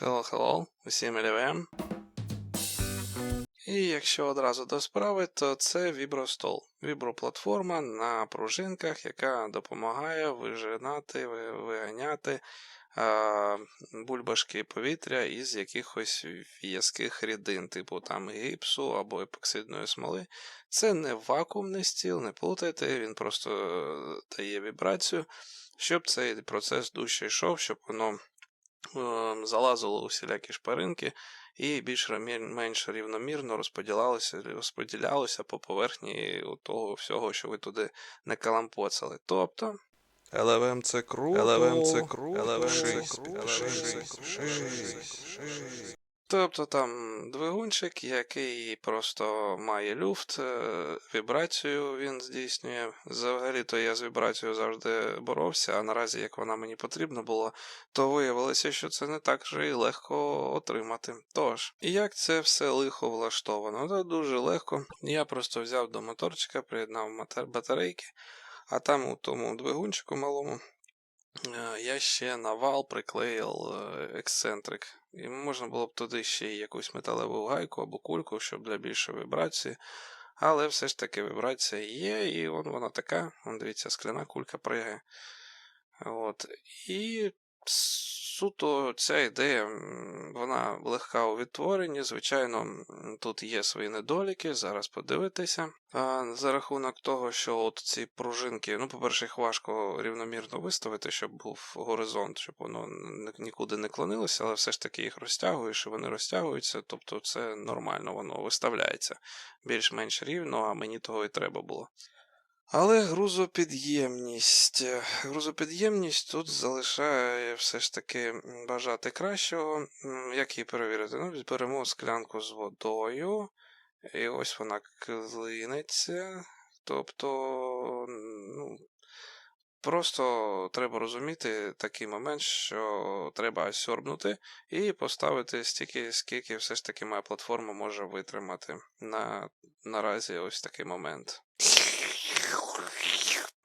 Hello, hello, усім LVM. І якщо одразу до справи, то це вібростол. Віброплатформа на пружинках, яка допомагає вижинати, виганяти а, бульбашки повітря із якихось в'язких рідин, типу там гіпсу або епоксидної смоли. Це не вакуумний стіл, не плутайте, він просто е, дає вібрацію, щоб цей процес дужче йшов, щоб воно залазило у всілякі шпаринки і більш менш рівномірно розподілялося, розподілялося по поверхні того всього, що ви туди не калампоцали. Тобто. ЛВМ це круто. ЛВМ це круто. ЛВМ це круто. Тобто там двигунчик, який просто має люфт, е, вібрацію він здійснює. Взагалі-то я з вібрацією завжди боровся, а наразі, як вона мені потрібна була, то виявилося, що це не так же і легко отримати. Тож, як це все лихо влаштовано? Та дуже легко. Я просто взяв до моторчика, приєднав батарейки, а там у тому двигунчику малому Я ще на вал приклеїв ексцентрик. І можна було б туди ще якусь металеву гайку або кульку, щоб для більшої вібрації. Але все ж таки вібрація є, і вон вона така. Вон, дивіться, скляна кулька пригає. От. І суто ця ідея, вона легка у відтворенні. Звичайно, тут є свої недоліки, зараз подивитися. А, за рахунок того, що от ці пружинки, ну, по-перше, їх важко рівномірно виставити, щоб був горизонт, щоб воно нікуди не клонилося, але все ж таки їх розтягуєш, і вони розтягуються, тобто це нормально, воно виставляється більш-менш рівно, а мені того і треба було. Але грузопідємність. Грузопідємність тут залишає все ж таки бажати кращого. Як її перевірити? Ну, беремо склянку з водою, і ось вона клиниться. Тобто, ну, просто треба розуміти такий момент, що треба сьорбнути і поставити стільки, скільки все ж таки моя платформа може витримати. На, наразі ось такий момент.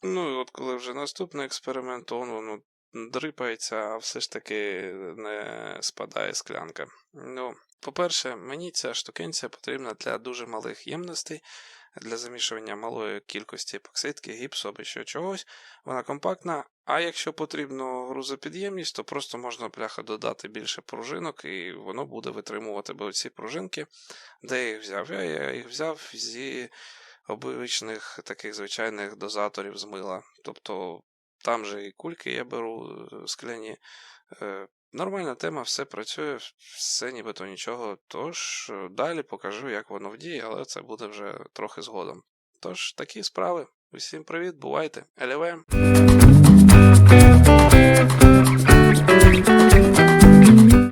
Ну, і от коли вже наступний експеримент, то воно дрипається, а все ж таки не спадає склянка. Ну, по-перше, мені ця штукенція потрібна для дуже малих ємностей, для замішування малої кількості епоксидки, гіпсу або ще чогось. Вона компактна. А якщо потрібно грузопідємність, то просто можна бляха додати більше пружинок, і воно буде витримувати, бо ці пружинки, де я їх взяв? Я їх взяв зі обичних таких звичайних дозаторів з мила. Тобто там же і кульки я беру е, скляні. Е, Нормальна тема, все працює, все нібито нічого. Тож е, далі покажу, як воно вдіє, але це буде вже трохи згодом. Тож, такі справи. Усім привіт, бувайте. LVM.